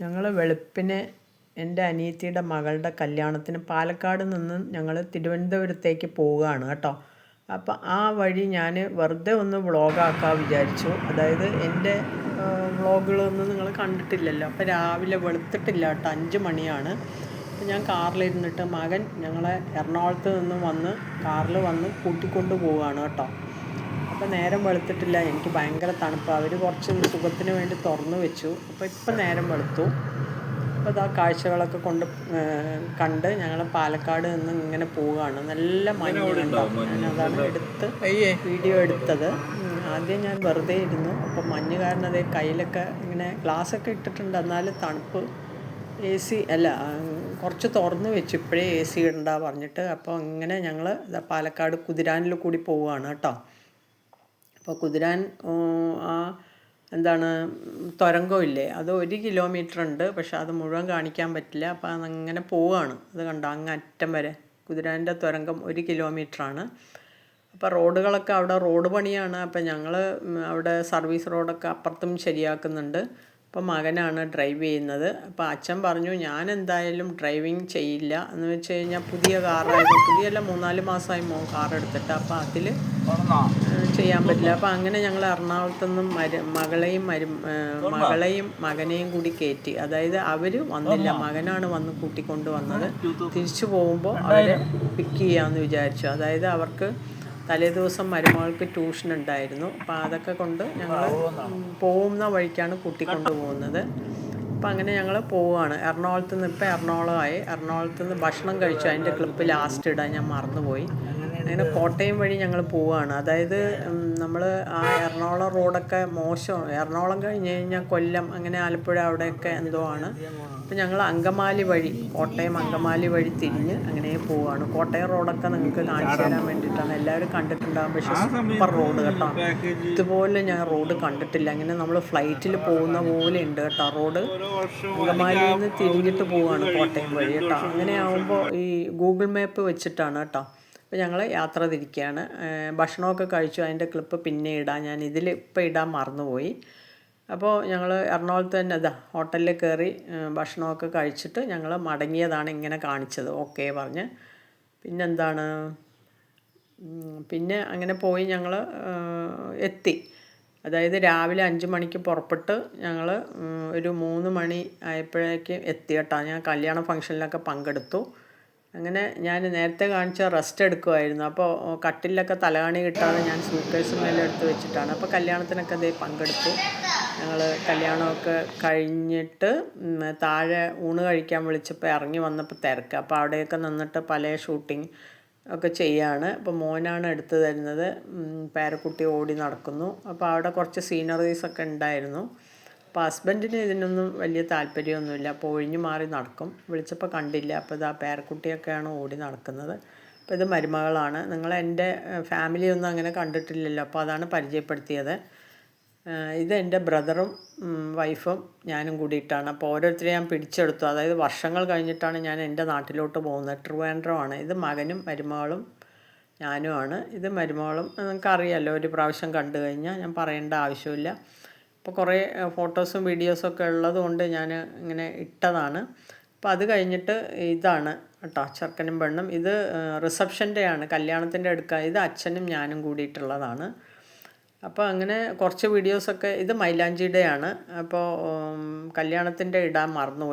ഞങ്ങൾ വെളുപ്പിന് എന്റെ അനിയത്തിയുടെ മകളുടെ കല്യാണത്തിന് പാലക്കാട് നിന്ന് ഞങ്ങൾ തിരുവനന്തപുരത്തേക്ക് പോവുകയാണ് കേട്ടോ. അപ്പം ആ വഴി ഞാൻ വെറുതെ ഒന്ന് വ്ളോഗാക്കാൻ വിചാരിച്ചു. അതായത് എന്റെ വ്ളോഗുകളൊന്നും നിങ്ങൾ കണ്ടിട്ടില്ലല്ലോ. അപ്പോൾ രാവിലെ വെളുത്തിട്ടില്ല കേട്ടോ അഞ്ച് മണിയാണ്. അപ്പം ഞാൻ കാറിലിരുന്നിട്ട് മകൻ ഞങ്ങളെ എറണാകുളത്ത് നിന്ന് വന്ന് കാറിൽ വന്ന് കൂട്ടിക്കൊണ്ട് പോവുകയാണ് കേട്ടോ. അപ്പോൾ നേരം വെളുത്തിട്ടില്ല. എനിക്ക് ഭയങ്കര തണുപ്പ്. അവർ കുറച്ച് സുഖത്തിന് വേണ്ടി തുറന്നു വെച്ചു. അപ്പോൾ ഇപ്പം നേരം വെളുത്തു. അപ്പോൾ ഇതാ കാഴ്ചകളൊക്കെ കൊണ്ട് കണ്ട് ഞങ്ങൾ പാലക്കാട് നിന്ന് ഇങ്ങനെ പോവുകയാണ്. നല്ല മഞ്ഞുണ്ടാവും ഞാൻ അതാണ് എടുത്ത് വീഡിയോ എടുത്തത്. ആദ്യം ഞാൻ വെറുതെ ഇരുന്നു. അപ്പം മഞ്ഞ് കാരണം അതേ കയ്യിലൊക്കെ ഇങ്ങനെ ഗ്ലാസ്സൊക്കെ ഇട്ടിട്ടുണ്ട്. എന്നാലും തണുപ്പ് എ സി അല്ല കുറച്ച് തുറന്ന് വെച്ച്. ഇപ്പോഴേ എ സി ഇടണ്ട പറഞ്ഞിട്ട്. അപ്പോൾ ഇങ്ങനെ ഞങ്ങൾ പാലക്കാട് കുതിരാനിൽ കൂടി പോവുകയാണ് കേട്ടോ. അപ്പോൾ കുതിരാൻ ആ എന്താണ് തുരങ്കം ഇല്ലേ? അത് ഒരു കിലോമീറ്റർ ഉണ്ട് പക്ഷെ അത് മുഴുവൻ കാണിക്കാൻ പറ്റില്ല. അപ്പോൾ അതങ്ങനെ പോവുകയാണ് അത് കണ്ടോ അങ്ങ് അറ്റം വരെ. കുതിരാന്റെ തുരങ്കം ഒരു കിലോമീറ്ററാണ് അപ്പോൾ റോഡുകളൊക്കെ അവിടെ റോഡ് പണിയാണ്. അപ്പോൾ ഞങ്ങൾ അവിടെ സർവീസ് റോഡൊക്കെ അപ്പുറത്തും ശരിയാക്കുന്നുണ്ട്. അപ്പോൾ മകനാണ് ഡ്രൈവ് ചെയ്യുന്നത്. അപ്പം അച്ഛൻ പറഞ്ഞു ഞാൻ എന്തായാലും ഡ്രൈവിങ് ചെയ്യില്ല. എന്ന് വെച്ച് കഴിഞ്ഞാൽ പുതിയ കാറായിരുന്നു പുതിയല്ല മൂന്നാൽ മാസമായി മോൻ കാർ എടുത്തിട്ട്. അപ്പം അതിൽ ചെയ്യാൻ പറ്റില്ല. അപ്പം അങ്ങനെ ഞങ്ങൾ എറണാകുളത്തു നിന്നും മരു മകളെയും മരു മകളെയും മകനെയും കൂടി കയറ്റി. അതായത് അവർ വന്നില്ല മകനാണ് വന്ന് കൂട്ടിക്കൊണ്ട് വന്നത് തിരിച്ചു പോകുമ്പോൾ അവരെ പിക്ക് ചെയ്യാമെന്ന് വിചാരിച്ചു. അതായത് അവർക്ക് തലേ ദിവസം മരുമകൾക്ക് ട്യൂഷൻ ഉണ്ടായിരുന്നു അപ്പോൾ അതൊക്കെ കൊണ്ട് ഞങ്ങൾ പോകുന്ന വഴിക്കാണ് കൂട്ടിക്കൊണ്ട് പോകുന്നത് അപ്പോൾ അങ്ങനെ ഞങ്ങൾ പോവുകയാണ് എറണാകുളത്ത് നിന്ന് ഇപ്പോൾ എറണാകുളമായി എറണാകുളത്ത് നിന്ന് ഭക്ഷണം കഴിച്ചു അതിന്റെ ക്ലിപ്പ് ലാസ്റ്റ് ഇടാൻ ഞാൻ മറന്നുപോയി. അങ്ങനെ കോട്ടയം വഴി ഞങ്ങൾ പോവുകയാണ് അതായത് നമ്മൾ ആ എറണാകുളം റോഡൊക്കെ മോശം. എറണാകുളം കഴിഞ്ഞ് കഴിഞ്ഞാൽ കൊല്ലം അങ്ങനെ ആലപ്പുഴ അവിടെയൊക്കെ എന്തോ ആണ്. അപ്പോൾ ഞങ്ങൾ അങ്കമാലി വഴി കോട്ടയം അങ്കമാലി വഴി തിരിഞ്ഞ് അങ്ങനെ പോവുകയാണ് കോട്ടയം റോഡൊക്കെ നിങ്ങൾക്ക് കാണിച്ചു തരാൻ വേണ്ടിയിട്ടാണ് എല്ലാവരും കണ്ടിട്ടുണ്ടാകും പക്ഷേ സൂപ്പർ റോഡ് കേട്ടോ. ഇതുപോലെ ഞാൻ റോഡ് കണ്ടിട്ടില്ല. അങ്ങനെ നമ്മൾ ഫ്ലൈറ്റിൽ പോകുന്ന പോലെ ഉണ്ട് കേട്ടോ റോഡ്. അങ്കമാലിയിൽ നിന്ന് തിരിഞ്ഞിട്ട് പോവുകയാണ് കോട്ടയം വഴി കേട്ടോ. അങ്ങനെ ആകുമ്പോൾ ഈ ഗൂഗിൾ മാപ്പ് വെച്ചിട്ടാണ് കേട്ടോ. അപ്പോൾ ഞങ്ങൾ യാത്ര തിരിക്കുകയാണ്. ഭക്ഷണമൊക്കെ കഴിച്ചു. അതിന്റെ ക്ലിപ്പ് പിന്നെ ഇടാം. ഞാൻ ഇതിൽ ഇപ്പോൾ ഇടാൻ മറന്നുപോയി. അപ്പോൾ ഞങ്ങൾ എറണാകുളത്ത് തന്നെ അതാ ഹോട്ടലിൽ കയറി ഭക്ഷണമൊക്കെ കഴിച്ചിട്ട് ഞങ്ങൾ മടങ്ങിയതാണ് ഇങ്ങനെ കാണിച്ചത്. ഓക്കെ പറഞ്ഞ്. പിന്നെന്താണ്? പിന്നെ അങ്ങനെ പോയി ഞങ്ങൾ എത്തി. അതായത് രാവിലെ അഞ്ച് മണിക്ക് പുറപ്പെട്ട് ഞങ്ങൾ ഒരു മൂന്ന് മണി ആയപ്പോഴേക്കും എത്തി കേട്ടോ. ഞാൻ കല്യാണ ഫംഗ്ഷനിലൊക്കെ പങ്കെടുത്തു. അങ്ങനെ ഞാൻ നേരത്തെ കാണിച്ച റെസ്റ്റ് എടുക്കുമായിരുന്നു അപ്പോൾ കട്ടിലൊക്കെ തലകാണി കിട്ടാതെ ഞാൻ സൂക്കേഴ്സ് മേലെ എടുത്ത് വെച്ചിട്ടാണ്. അപ്പോൾ കല്യാണത്തിനൊക്കെ അതേ പങ്കെടുത്തു. ഞങ്ങൾ കല്യാണമൊക്കെ കഴിഞ്ഞിട്ട് താഴെ ഊണ് കഴിക്കാൻ വിളിച്ചപ്പോൾ ഇറങ്ങി വന്നപ്പോൾ തിരക്ക്. അപ്പോൾ അവിടെയൊക്കെ നിന്നിട്ട് പല ഷൂട്ടിങ് ഒക്കെ ചെയ്യാണ്. അപ്പോൾ മോനാണ് എടുത്തു തരുന്നത്. പേരക്കുട്ടി ഓടി നടക്കുന്നു. അപ്പോൾ അവിടെ കുറച്ച് സീനറീസൊക്കെ ഉണ്ടായിരുന്നു. അപ്പോൾ ഹസ്ബൻഡിന് ഇതിനൊന്നും വലിയ താല്പര്യമൊന്നുമില്ല. അപ്പോൾ ഒഴിഞ്ഞു മാറി നടക്കും. വിളിച്ചപ്പോൾ കണ്ടില്ല. അപ്പോൾ ഇതാ പേരക്കുട്ടിയൊക്കെയാണ് ഓടി നടക്കുന്നത്. അപ്പോൾ ഇത് മരുമകളാണ്. നിങ്ങൾ എന്റെ ഫാമിലി ഒന്നും അങ്ങനെ കണ്ടിട്ടില്ലല്ലോ. അപ്പോൾ അതാണ് പരിചയപ്പെടുത്തിയത്. ഇത് എന്റെ ബ്രദറും വൈഫും ഞാനും കൂടിയിട്ടാണ്. അപ്പോൾ ഓരോരുത്തരെ ഞാൻ പിടിച്ചെടുത്തു. അതായത് വർഷങ്ങൾ കഴിഞ്ഞിട്ടാണ് ഞാൻ എന്റെ നാട്ടിലോട്ട് പോകുന്നത്. ട്രിവാൻഡ്രമാണ്. ഇത് മകനും മരുമകളും ഞാനുമാണ്. ഇത് മരുമകളും നിങ്ങൾക്കറിയാമല്ലോ ഒരു പ്രാവശ്യം കണ്ടു കഴിഞ്ഞാൽ ഞാൻ പറയേണ്ട ആവശ്യമില്ല. അപ്പോൾ കുറേ ഫോട്ടോസും വീഡിയോസും ഒക്കെ ഉള്ളത് കൊണ്ട് ഞാൻ ഇങ്ങനെ ഇട്ടതാണ്. അപ്പോൾ അത് കഴിഞ്ഞിട്ട് ഇതാണ് കേട്ടോ ചെറുക്കനും പെണ്ണും. ഇത് റിസപ്ഷന്റെ ആണ്. കല്യാണത്തിന്റെ എടുക്കുക ഇത് അച്ഛനും ഞാനും കൂടിയിട്ടുള്ളതാണ്. അപ്പോൾ അങ്ങനെ കുറച്ച് വീഡിയോസൊക്കെ ഇത് മൈലാഞ്ചിയുടെ ആണ് അപ്പോൾ കല്യാണത്തിന്റെ ഇടാൻ മറന്നു